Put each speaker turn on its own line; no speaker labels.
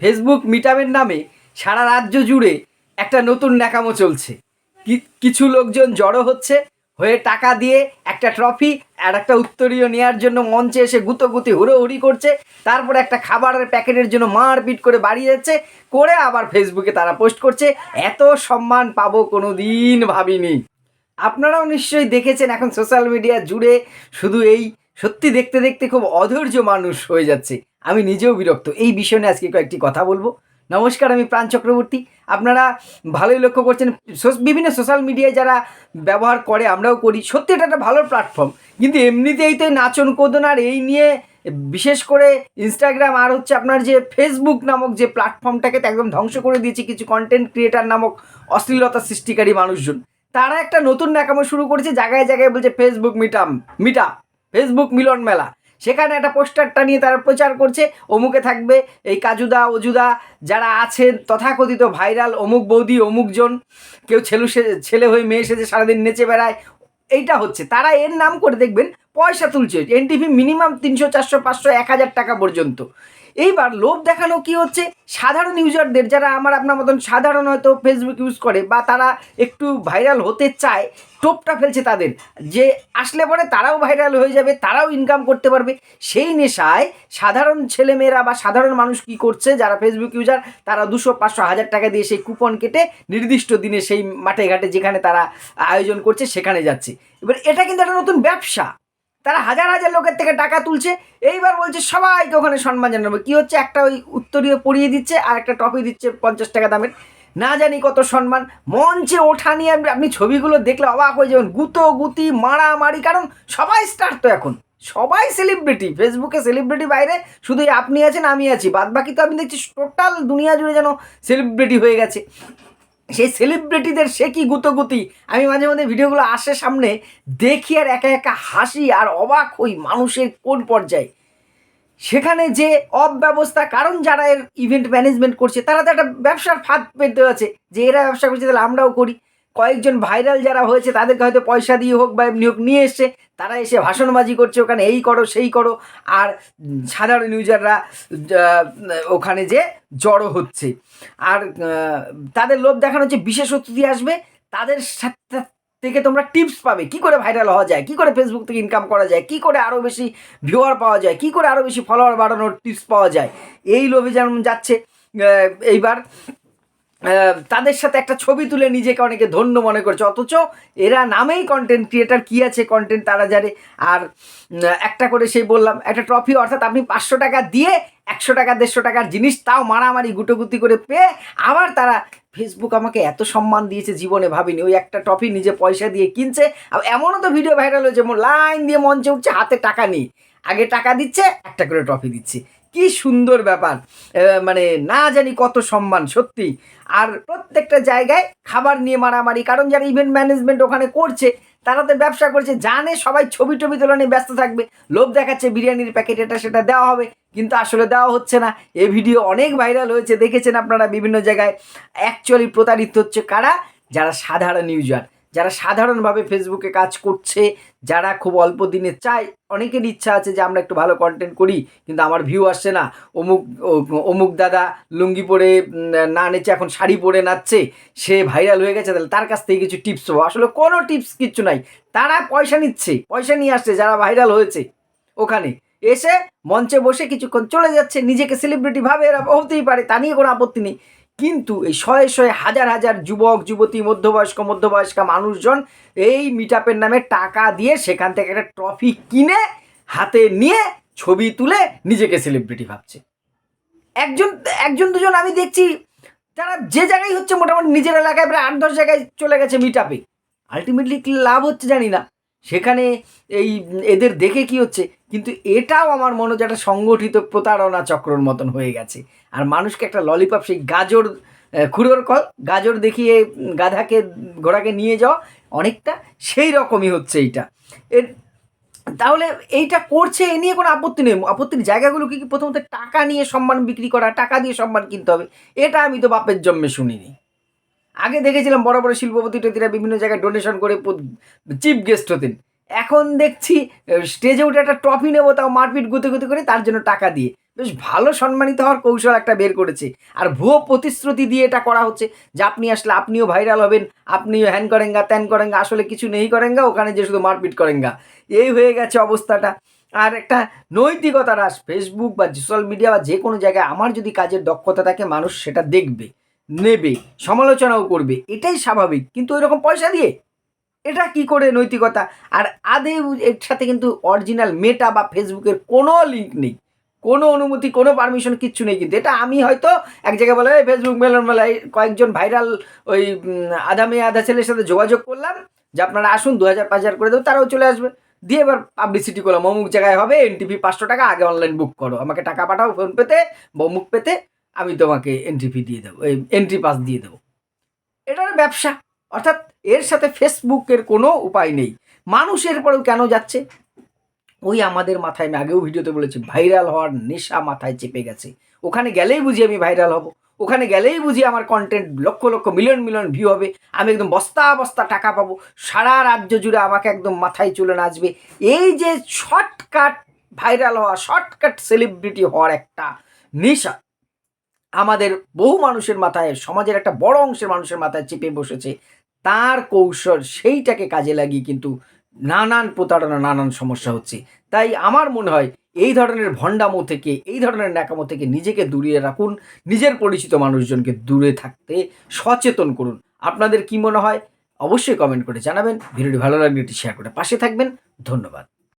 Facebook মিটাবের নামে সারা রাজ্য জুড়ে একটা নতুন ন্যাকামো চলছে। কিছু লোকজন জড়ো হচ্ছে হয়ে টাকা দিয়ে একটা ট্রফি আর একটা উত্তরীয় নেওয়ার জন্য মঞ্চে এসে গুতোগুতি হুড়োহুড়ি করছে। তারপরে একটা খাবারের প্যাকেটের জন্য মারপিট করে বাড়ি যাচ্ছে। করে আবার ফেসবুকে তারা পোস্ট করছে, এত সম্মান পাবো কোনো দিন ভাবিনি। আপনারাও নিশ্চয়ই দেখেছেন এখন সোশ্যাল মিডিয়া জুড়ে শুধু এই সত্যি দেখতে দেখতে খুব অধৈর্য মানুষ হয়ে যাচ্ছে। আমি নিজেও বিরক্ত। এই বিষয় নিয়ে আজকে কয়েকটি কথা বলব। নমস্কার, আমি প্রাণ চক্রবর্তী। আপনারা ভালোই লক্ষ্য করছেন বিভিন্ন সোশ্যাল মিডিয়ায় যারা ব্যবহার করে আমরাও করি, সত্যি এটা একটা ভালো প্ল্যাটফর্ম কিন্তু এমনিতেই তো নাচন কোদন আর এই নিয়ে বিশেষ করে ইনস্টাগ্রাম আর হচ্ছে আপনার যে ফেসবুক নামক যে প্ল্যাটফর্মটাকে তো একদম ধ্বংস করে দিয়েছে কিছু কন্টেন্ট ক্রিয়েটার নামক অশ্লীলতা সৃষ্টিকারী মানুষজন। তারা একটা নতুন ন্যাকামো শুরু করেছে, জায়গায় জায়গায় বলছে ফেসবুক মিটাম মিটা ফেসবুক মিলন মেলা। সেখানে একটা পোস্টার টানিয়ে তারা প্রচার করছে। অমুকে থাকবে এই কাজুদা, অজুদা যারা আছেন, তথাকথিত ভাইরাল অমুক বৌদি, অমুকজন। কেউ ছেলু ছেলে হয়ে মেয়ে সেজে সারাদিন নেচে বেড়ায়। এইটা হচ্ছে। তারা এর নাম করে দেখবেন, পয়সা তুলছে। এনটিভি মিনিমাম তিনশো, চারশো, পাঁচশো, এক হাজার টাকা পর্যন্ত। এইবার লোভ দেখানো কি হচ্ছে? সাধারণ ইউজারদের যারা আমার আপনার মতন সাধারণ হয়তো ফেসবুক ইউজ করে বা তারা একটু ভাইরাল হতে চায়, টোপটা ফেলছে তাদের। যে আসলে পরে তারাও ভাইরাল হয়ে যাবে, তারাও ইনকাম করতে পারবে। সেই নেশায় সাধারণ ছেলেমেয়েরা বা সাধারণ মানুষ কি করছে? যারা ফেসবুক ইউজার তারা দুশো, পাঁচশো, হাজার টাকা দিয়ে সেই কুপন কেটে নির্দিষ্ট দিনে সেই মাঠে ঘাটে যেখানে তারা আয়োজন করছে, সেখানে যাচ্ছে। এবার এটা কিন্তু একটা নতুন ব্যবসা। তারা হাজার হাজার লোকের থেকে টাকা তুলছে। এইবার বলছে, সবাইকে ওখানে সম্মান জানাবে। কি হচ্ছে? একটা ওই উত্তরীয় পরিয়ে দিচ্ছে, আর একটা টপি দিচ্ছে পঞ্চাশ টাকা দামের। না জানি কত সম্মান। মঞ্চে ওঠা নিয়ে আপনি- আপনি ছবিগুলো দেখলে অবাক হয়ে যাবেন। গুতো, গুতি, মারামারি। কারণ সবাই স্টার তো এখন। সবাই সেলিব্রিটি ফেসবুকে সেলিব্রিটি বাইরে। শুধু আপনি আছেন, আমি আছি। বাদ বাকি তো আমি দেখছি টোটাল দুনিয়া জুড়ে যেন সেলিব্রিটি হয়ে গেছে। সেই সেলিব্রিটিদের সে কি গুতগুতি? আমি মাঝে মাঝে ভিডিওগুলো আসে সামনে, দেখি আর একা একা হাসি আর অবাক হই মানুষের কোন পর্যায়ে। সেখানে যে অব্যবস্থা, কারণ যারা এর ইভেন্ট ম্যানেজমেন্ট করছে, তারা তো একটা ব্যবসার ফাঁদ পেতে আছে, যে এরা ব্যবসা করছে তাহলে আমরাও করি। কয়েকজন ভাইরাল যারা হয়েছে, তাদেরকে হয়তো পয়সা দিয়ে হোক বা এমনি হোক নিয়ে এসছে, তারা এসে ভাষণবাজি করছে, ওখানে এই করো, সেই করো, আর সাধারণ ইউজাররা ওখানে যে জড়ো হচ্ছে। আর তাদের লোভ দেখানো হচ্ছে বিশেষ অতিথি আসবে, তাদের সাথে থেকে তোমরা টিপস পাবে। কি করে ভাইরাল হওয়া যায়? কি করে ফেসবুক থেকে ইনকাম করা যায়? কি করে আরও বেশি ভিউয়ার পাওয়া যায়? কি করে আরও বেশি ফলোয়ার বাড়ানোর টিপস পাওয়া যায়? এই লোভে যেমন যাচ্ছে এইবার তাদের সাথে একটা ছবি তুলে নিজেকে অনেকে ধন্য মনে করছে। অথচ এরা নামেই কন্টেন্ট ক্রিয়েটার কী আছে কন্টেন্ট তারা জানে। আর একটা করে সেই বললাম, একটা ট্রফি অর্থাৎ আপনি পাঁচশো টাকা দিয়ে একশো টাকা, দেড়শো টাকার জিনিস তাও মারামারি, গুটোগুতি করে পেয়ে আবার তারা ফেসবুক আমাকে এত সম্মান দিয়েছে, জীবনে ভাবিনি। ওই একটা ট্রফি নিজে পয়সা দিয়ে কিনছে। আর এমনও তো ভিডিও ভাইরাল হয়েছে লাইন দিয়ে মঞ্চে উঠছে, হাতে টাকা নেই। আগে টাকা দিচ্ছে, একটা করে ট্রফি দিচ্ছে। কি সুন্দর ব্যাপার। মানে না জানি কত সম্মান, সত্যি। আর প্রত্যেকটা জায়গায় খাবার নিয়ে মারামারি, কারণ যারা ইভেন্ট ম্যানেজমেন্ট ওখানে করছে, তারা তো ব্যবসা করছে, জানে সবাই ছবি টবি তোলা নিয়ে ব্যস্ত থাকবে। লোভ দেখাচ্ছে বিরিয়ানির প্যাকেট এটা সেটা দেওয়া হবে, কিন্তু আসলে দেওয়া হচ্ছে না। এ ভিডিও অনেক ভাইরাল হয়েছে, দেখেছেন আপনারা বিভিন্ন জায়গায়। অ্যাকচুয়ালি প্রতারিত হচ্ছে কারা? যারা সাধারণ ইউজার যারা সাধারণভাবে ফেসবুকে কাজ করছে, যারা খুব অল্প দিনে চায়, অনেকের ইচ্ছা আছে যে আমরা একটু ভালো কন্টেন্ট করি, কিন্তু আমার ভিউ আসছে না। অমুক অমুক দাদা লুঙ্গি পরে না নেচে এখন শাড়ি পরে নাচছে, সে ভাইরাল হয়ে গেছে, তাহলে তার কাছ থেকে কিছু টিপস পাবো আসলে কোনো টিপস কিচ্ছু নাই। তারা পয়সা নিচ্ছে, পয়সা নিয়ে আসছে, যারা ভাইরাল হয়েছে ওখানে। এসে মঞ্চে বসে কিছুক্ষণ চলে যাচ্ছে, নিজেকে সেলিব্রিটি ভাবে এরা হতেই পারে, তা নিয়ে কোনো আপত্তি নেই। কিন্তু এই শয়ে শয়ে হাজার হাজার যুবক, যুবতী, মধ্যবয়স্ক মধ্যবয়স্ক মানুষজন এই মিট নামে টাকা দিয়ে সেখান থেকে একটা ট্রফি কিনে হাতে নিয়ে ছবি তুলে নিজেকে সেলিব্রিটি ভাবছে। একজন একজন দুজন আমি দেখছি, তারা যে জায়গায় হচ্ছে মোটামুটি নিজের এলাকায় প্রায় আট, দশ জায়গায় চলে গেছে মিট আপে আলটিমেটলি লাভ হচ্ছে জানি না। সেখানে এই এদের দেখে কি হচ্ছে? কিন্তু এটাও আমার মনে হচ্ছে একটা সংগঠিত প্রতারণা চক্রর মতন হয়ে গেছে। আর মানুষকে একটা ললিপপ সেই গাজর খুঁড়োর কল, গাজর দেখিয়ে গাধাকে, ঘোড়াকে নিয়ে যাওয়া, অনেকটা সেই রকমই হচ্ছে এইটা। এর তাহলে এইটা করছে, এ নিয়ে কোনো আপত্তি নেই। আপত্তির জায়গাগুলো কি প্রথমত টাকা নিয়ে সম্মান বিক্রি করা, টাকা দিয়ে সম্মান কিনতে হবে? এটা আমি তো বাপের জন্মে শুনিনি। আগে দেখেছিলাম বড় বড় শিল্পপতি টতিরা বিভিন্ন জায়গায় ডোনেশন করে চিফ গেস্ট হতেন। এখন দেখছি স্টেজে উঠে একটা ট্রফি নেব, তাও মারপিট গুতে গুতে করে তার জন্য টাকা দিয়ে। বেশ ভালো সম্মানিত হওয়ার কৌশল একটা বের করেছে। আর ভুয়ো প্রতিশ্রুতি দিয়ে এটা করা হচ্ছে যে আপনি আসলে আপনিও ভাইরাল হবেন, আপনিও হ্যান করেঙ্গা, ত্যান করেঙ্গা, আসলে কিছু নেই করেঙ্গা, ওখানে যে শুধু মারপিট করেঙ্গা। এই হয়ে গেছে অবস্থাটা। আর একটা নৈতিকতা হ্রাস ফেসবুক বা সোশ্যাল মিডিয়া বা যে কোনো জায়গায় আমার যদি কাজের দক্ষতা থাকে, মানুষ সেটা দেখবে, নেবে, সমালোচনাও করবে, এটাই স্বাভাবিক। কিন্তু ওই রকম পয়সা দিয়ে এটা কি করে নৈতিকতা? আর আদেও এর সাথে কিন্তু অরিজিনাল মেটা বা ফেসবুকের কোনো লিঙ্ক নেই। কোনো অনুমতি, কোনো পারমিশন কিচ্ছু নেই কিন্তু। এটা আমি হয়তো এক জায়গায় বলে, "এই ফেসবুক মেলন মেলায় কয়েকজন ভাইরাল ওই আধা মেয়ে আধা ছেলের সাথে যোগাযোগ করলাম। যে আপনারা আসুন দু হাজার, পাঁচ হাজার করে দেবো, তারাও চলে আসবে। দিয়ে এবার পাবলিসিটি করলাম। অমুক জায়গায় হবে এনটিভি পাঁচশো টাকা, আগে অনলাইন বুক করো। আমাকে টাকা পাঠাও ফোন পেতে বা অমুক পেতে, আমি তোমাকে এনটিভি দিয়ে দেবো, এই এন্ট্রি পাস দিয়ে দেবো। এটার ব্যবসা। অর্থাৎ এর সাথে ফেসবুকের কোনো উপায় নেই। মানুষের পরেও কেন যাচ্ছে? ওই আমাদের মাথায়, আমি আগেও ভিডিওতে বলেছি, ভাইরাল হওয়ার নেশা মাথায় চেপে গেছে। ওখানে গেলেই বুঝি আমি ভাইরাল হব। ওখানে গেলেই বুঝি আমার content lakh lakh million million view হবে। আমি একদম বস্তা বস্তা টাকা পাবো। সারা রাজ্য জুড়ে আমাকে একদম মাথায় চলে নাচবে। এই যে শর্টকাট ভাইরাল হওয়া শর্টকাট সেলিব্রিটি হওয়ার একটা নেশা আমাদের বহু মানুষের মাথায়, সমাজের একটা বড় অংশের মানুষের মাথায় চেপে বসেছে। তার কৌশল সেইটাকে কাজে লাগিয়ে কিন্তু নানান প্রতারণা, নানান সমস্যা হচ্ছে। তাই আমার মনে হয় এই ধরনের ভণ্ডামো থেকে, এই ধরনের ন্যাকামো থেকে নিজেকে দূরিয়ে রাখুন, নিজের পরিচিত মানুষজনকে দূরে থাকতে সচেতন করুন। আপনাদের কি মনে হয়? অবশ্যই কমেন্ট করে জানাবেন। ভিডিওটি ভালো লাগলে এটি শেয়ার করে পাশে থাকবেন। ধন্যবাদ।